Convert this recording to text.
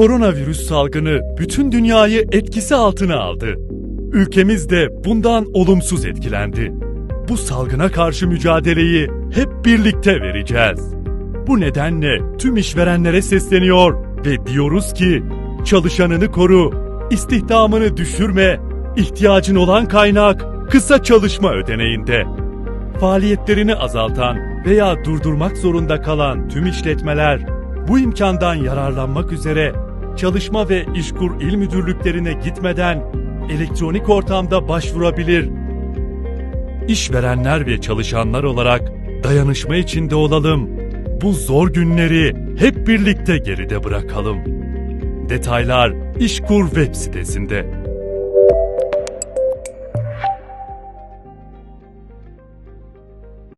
Koronavirüs salgını bütün dünyayı etkisi altına aldı. Ülkemiz de bundan olumsuz etkilendi. Bu salgına karşı mücadeleyi hep birlikte vereceğiz. Bu nedenle tüm işverenlere sesleniyor ve diyoruz ki çalışanını koru, istihdamını düşürme, ihtiyacın olan kaynak kısa çalışma ödeneğinde. Faaliyetlerini azaltan veya durdurmak zorunda kalan tüm işletmeler bu imkandan yararlanmak üzere Çalışma ve İşkur İl Müdürlüklerine gitmeden elektronik ortamda başvurabilir. İşverenler ve çalışanlar olarak dayanışma içinde olalım. Bu zor günleri hep birlikte geride bırakalım. Detaylar İşkur web sitesinde.